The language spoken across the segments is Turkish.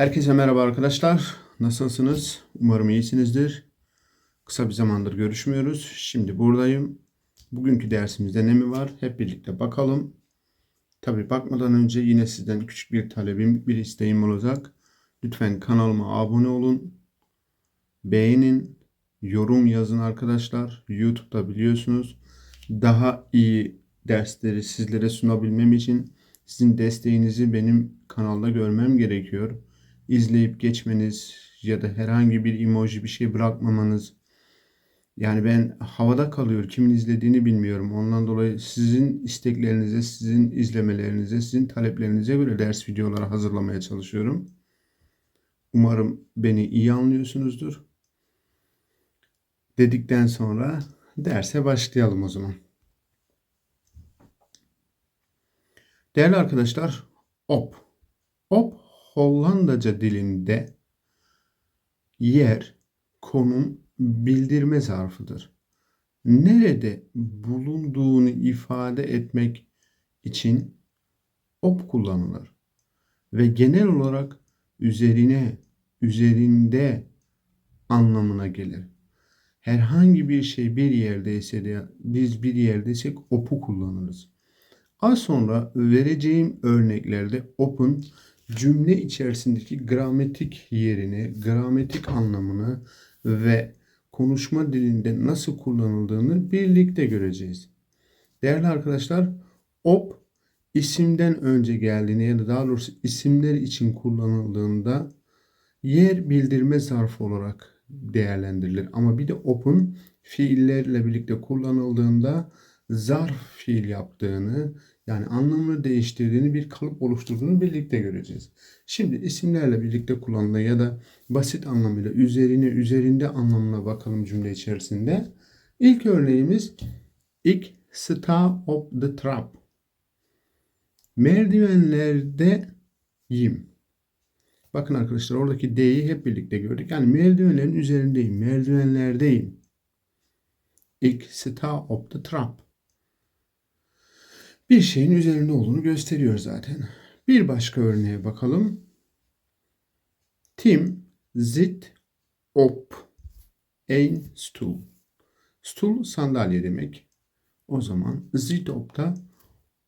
Herkese merhaba arkadaşlar. Nasılsınız? Umarım iyisinizdir. Kısa bir zamandır görüşmüyoruz. Şimdi buradayım. Bugünkü dersimizde ne mi var? Hep birlikte bakalım. Tabi bakmadan önce yine sizden küçük bir talebim, bir isteğim olacak. Lütfen kanalıma abone olun. Beğenin, yorum yazın arkadaşlar. YouTube'da biliyorsunuz daha iyi dersleri sizlere sunabilmem için sizin desteğinizi benim kanalda görmem gerekiyor. İzleyip geçmeniz ya da herhangi bir emoji bir şey bırakmamanız. Yani ben havada kalıyor. Kimin izlediğini bilmiyorum. Ondan dolayı sizin isteklerinize, sizin izlemelerinize, sizin taleplerinize göre ders videoları hazırlamaya çalışıyorum. Umarım beni iyi anlıyorsunuzdur. Dedikten sonra derse başlayalım o zaman. Değerli arkadaşlar, op. Op Hollandaca dilinde yer, konum bildirme zarfıdır. Nerede bulunduğunu ifade etmek için op kullanılır ve genel olarak üzerine, üzerinde anlamına gelir. Herhangi bir şey bir yerdeyse de biz bir yerdeysek op'u kullanırız. Az sonra vereceğim örneklerde op'un cümle içerisindeki gramatik yerini, gramatik anlamını ve konuşma dilinde nasıl kullanıldığını birlikte göreceğiz. Değerli arkadaşlar, op isimden önce geldiğinde ya da daha doğrusu isimler için kullanıldığında yer bildirme zarfı olarak değerlendirilir. Ama bir de op'un fiillerle birlikte kullanıldığında zarf fiil yaptığını yani anlamını değiştirdiğini bir kalıp oluşturduğunu birlikte göreceğiz. Şimdi isimlerle birlikte kullanılan ya da basit anlamıyla üzerine üzerinde anlamına bakalım cümle içerisinde. İlk örneğimiz ik sta op the trap. Merdivenlerde yim. Bakın arkadaşlar oradaki D'yi hep birlikte gördük. Yani merdivenlerin üzerindeyim, merdivenlerdeyim. Ik sta op the trap bir şeyin üzerinde olduğunu gösteriyor zaten. Bir başka örneğe bakalım. Tim zit op ein stoel. Stoel sandalye demek. O zaman zit op da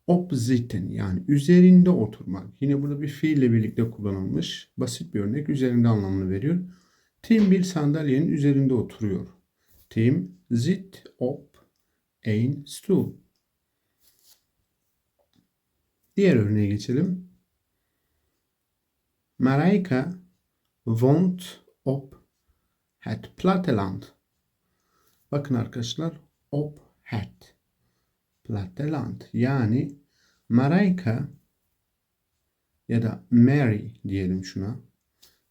op zitten yani üzerinde oturmak. Yine burada bir fiille birlikte kullanılmış. Basit bir örnek üzerinde anlamını veriyor. Tim bir sandalyenin üzerinde oturuyor. Tim zit op ein stoel. Diğer örneğe geçelim. Marijke woont op het platteland. Bakın arkadaşlar op het platteland. Yani Marijke ya da Mary diyelim şuna.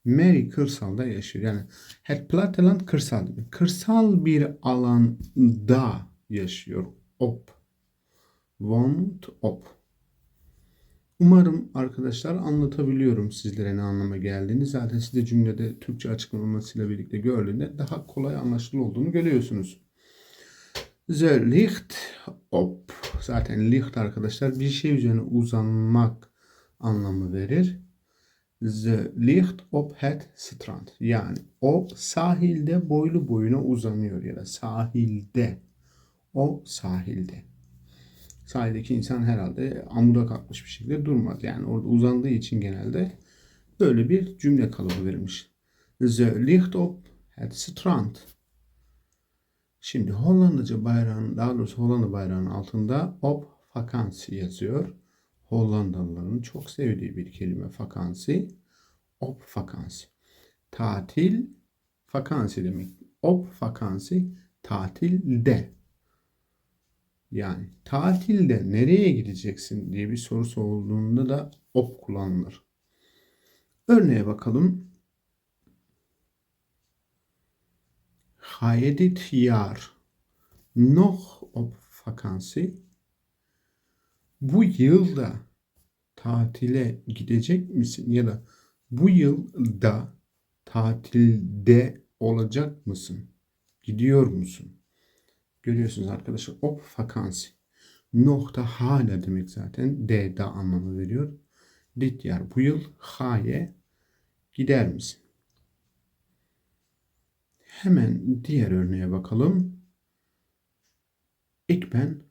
Mary kırsalda yaşıyor. Yani het platteland kırsal. Kırsal bir alanda yaşıyor. Op. Woont op. Umarım arkadaşlar anlatabiliyorum sizlere ne anlama geldiğini. Zaten siz de cümlede Türkçe açıklamasıyla birlikte gördüğünde daha kolay anlaşılır olduğunu görüyorsunuz. The licht op. Zaten licht arkadaşlar bir şey üzerine uzanmak anlamı verir. The licht op het strand. Yani o sahilde boylu boyuna uzanıyor ya da sahilde. O sahilde sahildeki insan herhalde amuda kalkmış bir şekilde durmaz. Yani orada uzandığı için genelde böyle bir cümle kalıbı verilmiş. The licht op het strand. Şimdi Hollandaca bayrağın, daha doğrusu Hollanda bayrağının altında op vakansi yazıyor. Hollandalıların çok sevdiği bir kelime vakansi. Op vakansi. Tatil, vakansi demek. Op vakansi, tatilde. Yani tatilde nereye gideceksin diye bir sorusu olduğunda da op kullanılır. Örneğe bakalım. Ga dit jaar nog op vakantie? Bu yılda tatile gidecek misin? Ya da bu yılda tatilde olacak mısın? Gidiyor musun? Görüyorsunuz arkadaşlar. Op vakansi. Nokta hala demek zaten. D da anlamı veriyor. Dit yer bu yıl. Haye gider misin? Hemen diğer örneğe bakalım. Ben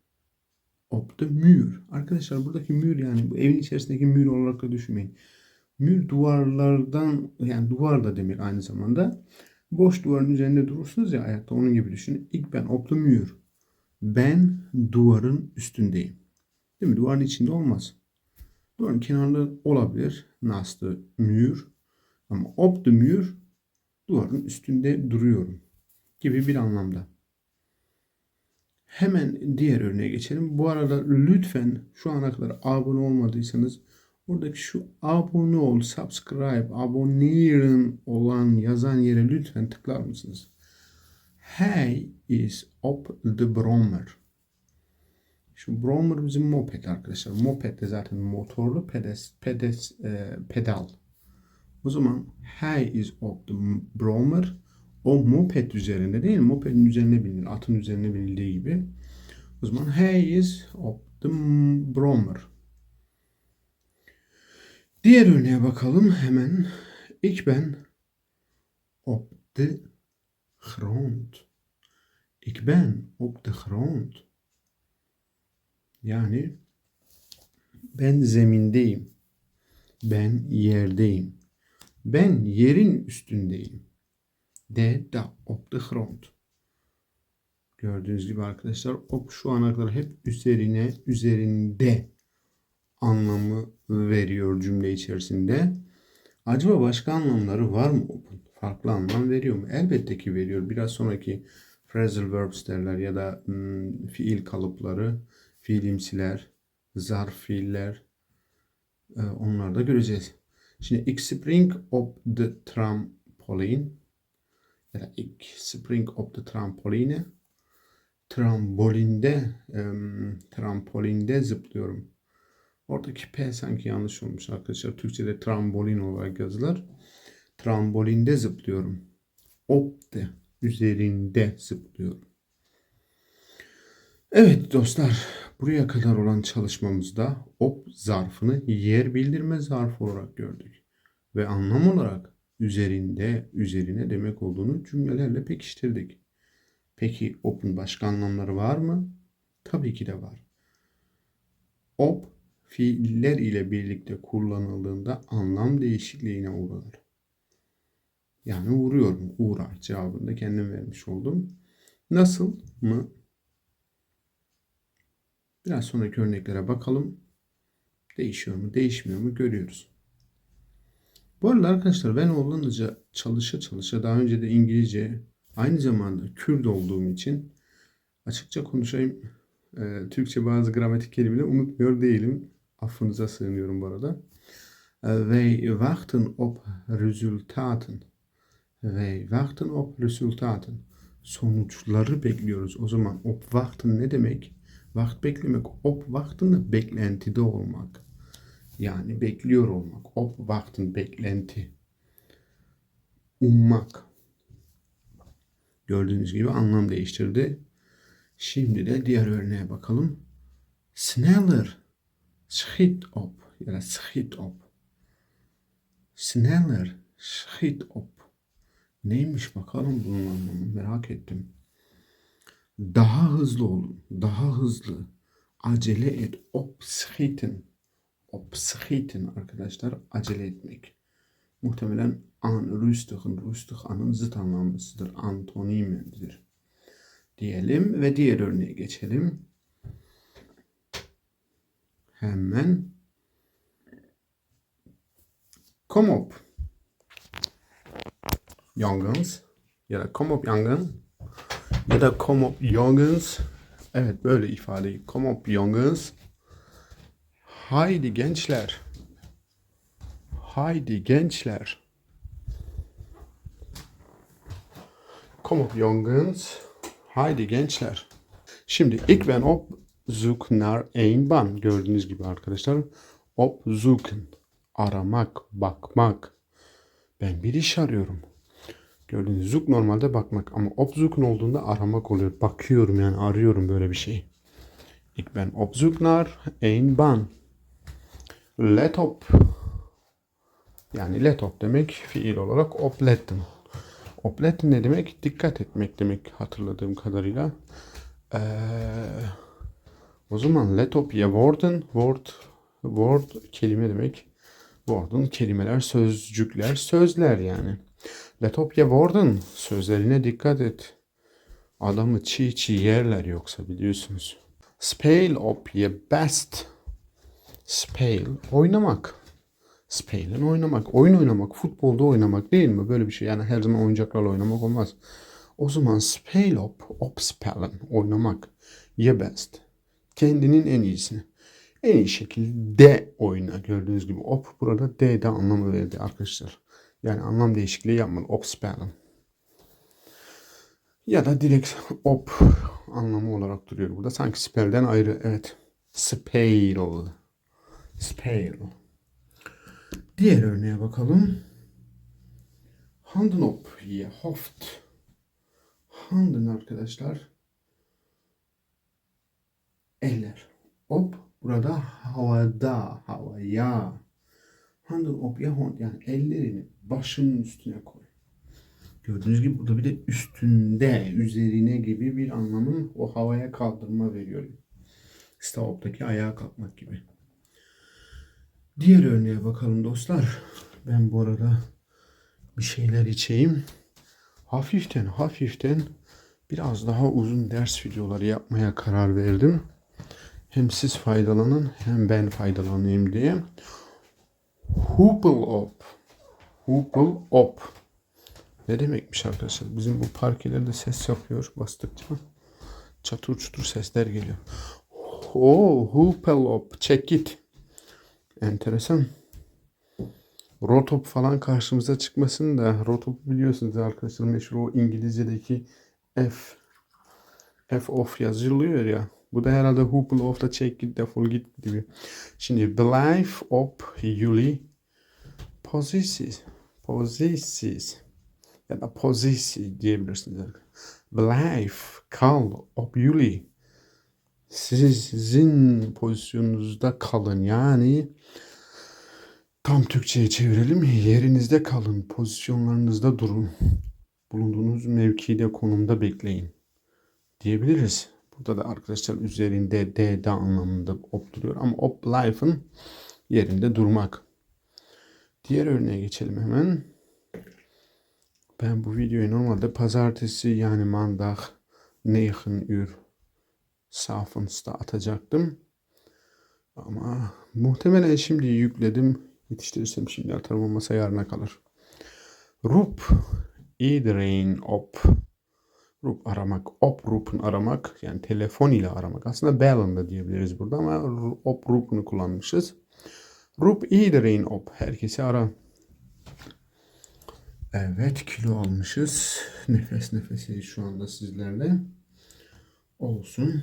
op de muur. Arkadaşlar buradaki müür yani bu evin içerisindeki müür olarak da düşünmeyin. Müür duvarlardan yani duvar da demek aynı zamanda. Boş duvarın üzerinde durursunuz ya ayakta onun gibi düşünün. Ik ben op de muur. Ben duvarın üstündeyim. Değil mi? Duvarın içinde olmaz. Duvarın kenarında olabilir. De muur. Ama op de muur duvarın üstünde duruyorum gibi bir anlamda. Hemen diğer örneğe geçelim. Bu arada lütfen şu ana kadar abone olmadıysanız oradaki şu abone ol, subscribe, abonneyin olan yazan yere lütfen tıklar mısınız? Hij is op de brommer. Şu brommer bizim moped arkadaşlar. Moped de zaten motorlu pedes, pedes, e, pedal. O zaman hij is op de brommer. O moped üzerinde değil mi? Mopedin üzerine binilir. Atın üzerine binildiği gibi. O zaman hij is op de brommer. Diğer örneğe bakalım hemen. Ik ben op de grond. Ik ben op de grond. Yani ben zemindeyim. Ben yerdeyim. Ben yerin üstündeyim. De da op de grond. Gördüğünüz gibi arkadaşlar op şu ana kadar hep üzerine, üzerinde anlamı veriyor cümle içerisinde. Acaba başka anlamları var mı op'un? Farklı anlam veriyor mu? Elbette ki veriyor. Biraz sonraki phrasal verbs derler ya da hmm, fiil kalıpları, fiilimsiler, zarf fiiller e, onları da göreceğiz. Şimdi ik spring op de trampoline ya da ik spring op de trampoline trambolinde em, trampolində zıplıyorum. Oradaki P sanki yanlış olmuş arkadaşlar. Türkçe'de trambolin olarak yazılır. Trambolinde zıplıyorum. Op de üzerinde zıplıyorum. Evet dostlar, buraya kadar olan çalışmamızda op zarfını yer bildirme zarfı olarak gördük. Ve anlam olarak üzerinde, üzerine demek olduğunu cümlelerle pekiştirdik. Peki op'un başka anlamları var mı? Tabii ki de var. Op fiiller ile birlikte kullanıldığında anlam değişikliğine uğrar. Yani uğruyorum, uğrar cevabını da kendim vermiş oldum. Nasıl mı? Biraz sonraki örneklere bakalım. Değişiyor mu, değişmiyor mu görüyoruz. Bu arada arkadaşlar ben Hollandaca çalışa çalışa daha önce de İngilizce aynı zamanda Kürt olduğum için açıkça konuşayım. Ee, Türkçe bazı gramatik kelimeleri unutmuyor değilim. Affınıza sığınıyorum bu arada. Ee, Wij wachten op resultaten. Wij wachten op resultaten. Sonuçları bekliyoruz. O zaman op wachten ne demek? Vaxt beklemek. Op wachten da beklentide olmak. Yani bekliyor olmak. Op wachten beklenti. Ummak. Gördüğünüz gibi anlam değiştirdi. Şimdi de diğer örneğe bakalım. Sneller. Schiet op. Ya da schiet op. Sneller. Schiet op. Neymiş bakalım bunun anlamı merak ettim. Daha hızlı olun. Daha hızlı. Acele et. Opschieten. Opschieten arkadaşlar acele etmek. Muhtemelen an, rüstigen, rüstig anın zıt anlamlısıdır. Antonimidir. Diyelim ve diğer örneğe geçelim. Hemen. Kom op. Jongens. Ya da kom op jongen. Ya da kom op jongens. Evet böyle ifadeyi. Kom op jongens. Haydi gençler. Haydi gençler. Kom op jongens. Haydi gençler. Şimdi ik ben op een baan. Gördüğünüz gibi arkadaşlar. Op zoeken. Aramak, bakmak. Ben bir iş arıyorum. Gördüğünüz zoek normalde bakmak ama op zoeken olduğunda aramak oluyor. Bakıyorum yani arıyorum böyle bir şey. Ik ben op zoek naar een baan. Let op. Yani let op demek fiil olarak opletten. Opletten ne demek? Dikkat etmek demek hatırladığım kadarıyla. Ee, o zaman let op ya worden, word, word kelime demek. Worden kelimeler, sözcükler, sözler yani. Let op ya worden sözlerine dikkat et. Adamı çiğ çiğ yerler yoksa biliyorsunuz. Spell op ye best. Spell oynamak. Spell'in oynamak. Oyun oynamak. Futbolda oynamak değil mi? Böyle bir şey. Yani her zaman oyuncaklarla oynamak olmaz. O zaman spell op, op spellen oynamak. Ye best. Kendinin en iyisini. En iyi şekilde oyna. Gördüğünüz gibi op burada D'de anlamı verdi arkadaşlar. Yani anlam değişikliği yapmadı. Op spellen. Ya da direkt op anlamı olarak duruyor burada. Sanki spell'den ayrı. Evet. Spell. Spell. Diğer örneğe bakalım. Handen op hoft. Handen arkadaşlar. Eller. Op burada havada, havaya. Handen op ye hond yani ellerini başının üstüne koy. Gördüğünüz gibi burada bir de üstünde, üzerine gibi bir anlamın o havaya kaldırma veriyor. Stavop'taki ayağa kalkmak gibi. Diğer örneğe bakalım dostlar. Ben bu arada bir şeyler içeyim. Hafiften hafiften biraz daha uzun ders videoları yapmaya karar verdim. Hem siz faydalanın hem ben faydalanayım diye. Hupel op. Hupel op. Ne demekmiş arkadaşlar? Bizim bu parkelerde ses yapıyor bastıkça. Çatır çutur sesler geliyor. Oh, hupel op. Check it. Enteresan. Rotop falan karşımıza çıkmasın da Rotop biliyorsunuz arkadaşlar meşhur o İngilizce'deki F F of yazılıyor ya. Bu da herhalde Hupel of da check git defol git gibi. Şimdi the life of Yuli possesses possesses ya da possesses diyebilirsiniz. The life kal of Yuli sizin pozisyonunuzda kalın. Yani tam Türkçe'ye çevirelim. Yerinizde kalın. Pozisyonlarınızda durun. Bulunduğunuz mevkide, konumda bekleyin. Diyebiliriz. Burada da arkadaşlar üzerinde D'de anlamında op duruyor. Ama op life'ın yerinde durmak. Diğer örneğe geçelim hemen. Ben bu videoyu normalde pazartesi yani mandag 9 uur Safens'ta atacaktım. Ama muhtemelen şimdi yükledim. Yetiştirirsem şimdi atarım olmasa yarına kalır. Rup iedereen op. Rup aramak. Op rup'un aramak. Yani telefon ile aramak. Aslında bellen de diyebiliriz burada ama op rup'unu kullanmışız. Rup iedereen op. Herkesi ara. Evet kilo almışız. Nefes nefese şu anda sizlerle. Olsun.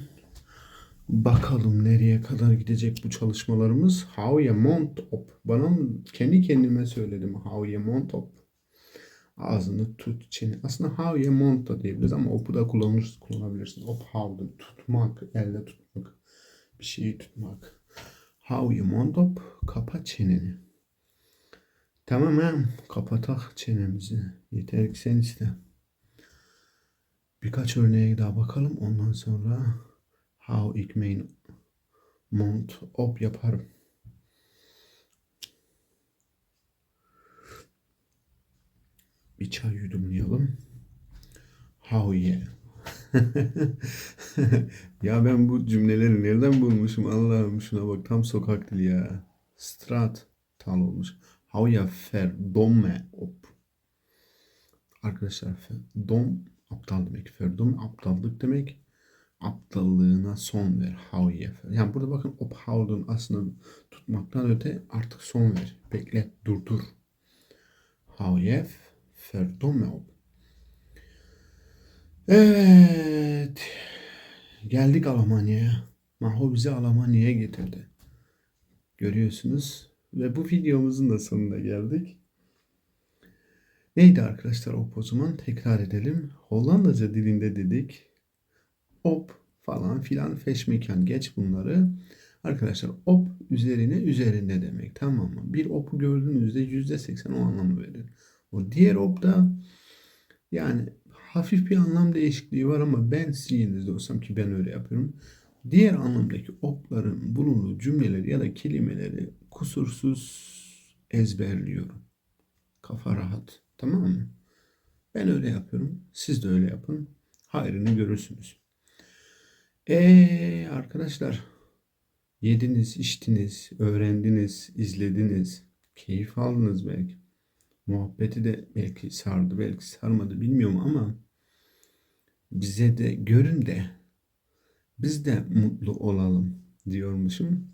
Bakalım nereye kadar gidecek bu çalışmalarımız. How you mount up. Bana kendi kendime söyledim. How you mount up. Ağzını tut çene. Aslında how you mount da diyebiliriz ama op'u da kullanır, kullanabilirsiniz. Op how'da tutmak, elde tutmak. Bir şeyi tutmak. How you mount up. Kapa çeneni. Tamam ha. Kapatak çenemizi. Yeter ki sen iste. Birkaç örneğe daha bakalım. Ondan sonra how ik mijn mond op yaparım. Bir çay yudumlayalım. How yeah. ya ben bu cümleleri nereden bulmuşum Allah'ım şuna bak tam sokak dili ya. Strat tal olmuş. How ya verdomme op. Arkadaşlar dom aptal demek. Verdom aptallık demek aptallığına son ver. Havye. Yani burada bakın ophouden aslında tutmaktan öte artık son ver. Beklet, durdur. Havye verdomme op. Evet. Geldik Almanya'ya. Maho bizi Almanya'ya getirdi. Görüyorsunuz. Ve bu videomuzun da sonuna geldik. Neydi arkadaşlar o zaman? Tekrar edelim. Hollandaca dilinde dedik op falan filan feşmekan geç bunları. Arkadaşlar op üzerine üzerinde demek tamam mı? Bir opu gördüğünüzde yüzde seksen o anlamı verir. O diğer op da yani hafif bir anlam değişikliği var ama ben sizin olsam ki ben öyle yapıyorum. Diğer anlamdaki opların bulunduğu cümleleri ya da kelimeleri kusursuz ezberliyorum. Kafa rahat. Tamam mı? Ben öyle yapıyorum. Siz de öyle yapın. Hayrını görürsünüz. Eee arkadaşlar yediniz, içtiniz, öğrendiniz, izlediniz, keyif aldınız belki. Muhabbeti de belki sardı, belki sarmadı bilmiyorum ama bize de görün de biz de mutlu olalım diyormuşum.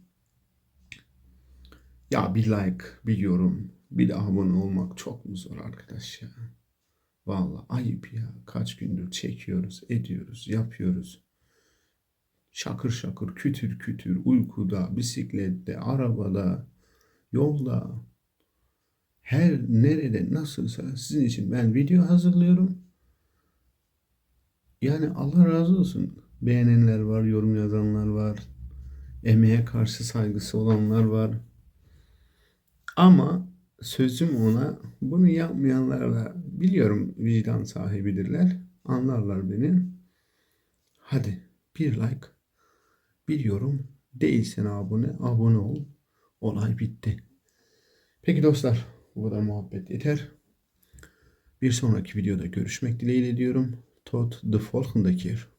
Ya bir like, bir yorum, bir de abone olmak çok mu zor arkadaş ya? Vallahi ayıp ya. Kaç gündür çekiyoruz, ediyoruz, yapıyoruz. Şakır şakır, kütür kütür, uykuda, bisiklette, arabada, yolda, her nerede nasılsa sizin için ben video hazırlıyorum. Yani Allah razı olsun. Beğenenler var, yorum yazanlar var. Emeğe karşı saygısı olanlar var. Ama sözüm ona bunu yapmayanlar da biliyorum vicdan sahibidirler. Anlarlar beni. Hadi bir like, bir yorum, değilsen abone, abone ol. Olay bitti. Peki dostlar bu kadar muhabbet yeter. Bir sonraki videoda görüşmek dileğiyle diyorum. Tot the keer.